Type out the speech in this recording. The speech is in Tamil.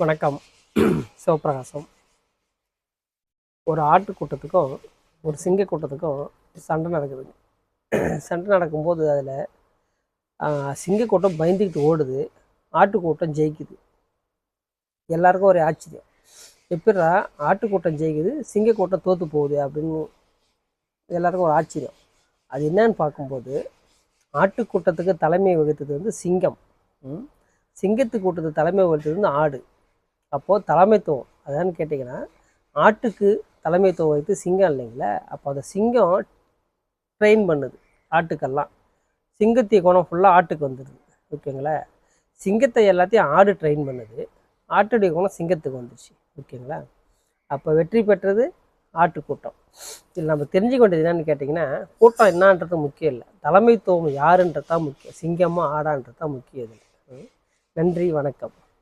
வணக்கம். சிவபிரகாசம் ஒரு ஆட்டு கூட்டத்துக்கும் ஒரு சிங்க கூட்டத்துக்கும் சண்டை நடக்குதுங்க சண்டை நடக்கும்போது அதில் சிங்க கூட்டம் பயந்துக்கிட்டு ஓடுது. ஆட்டு கூட்டம் ஜெயிக்குது. எல்லாருக்கும் ஒரு ஆச்சரியம். எப்படிடா ஆட்டு கூட்டம் ஜெயிக்குது சிங்க கூட்டம் தோற்று போகுது அப்படின்னு எல்லாருக்கும் ஒரு ஆச்சரியம். அது என்னன்னு பார்க்கும்போது ஆட்டு கூட்டத்துக்கு தலைமை வகித்தது வந்து சிங்கம். ம். சிங்கத்து கூட்டத்துக்கு தலைமை வகித்தது வந்து ஆடு. அப்போது தலைமைத்துவம் அதான்னு கேட்டிங்கன்னா ஆட்டுக்கு தலைமைத்துவம் வைத்து சிங்கம் இல்லைங்களா அப்போ அந்த சிங்கம் ட்ரெயின் பண்ணுது ஆட்டுக்கெல்லாம். சிங்கத்திய குணம் ஃபுல்லாக ஆட்டுக்கு வந்துடுது ஓகேங்களா? சிங்கத்தை எல்லாத்தையும் ஆடு ட்ரெயின் பண்ணுது ஆட்டுடைய குணம் சிங்கத்துக்கு வந்துடுச்சு ஓகேங்களா? அப்போ வெற்றி பெற்றது ஆட்டு கூட்டம். இதில் நம்ம தெரிஞ்சுக்க வேண்டியது என்னன்னு கேட்டிங்கன்னா கூட்டம் என்னன்றது முக்கியம் இல்லை. தலைமைத்துவம் யாருன்றது தான் முக்கியம். சிங்கமாக ஆடான்றது தான் முக்கியம் இதில். நன்றி வணக்கம்.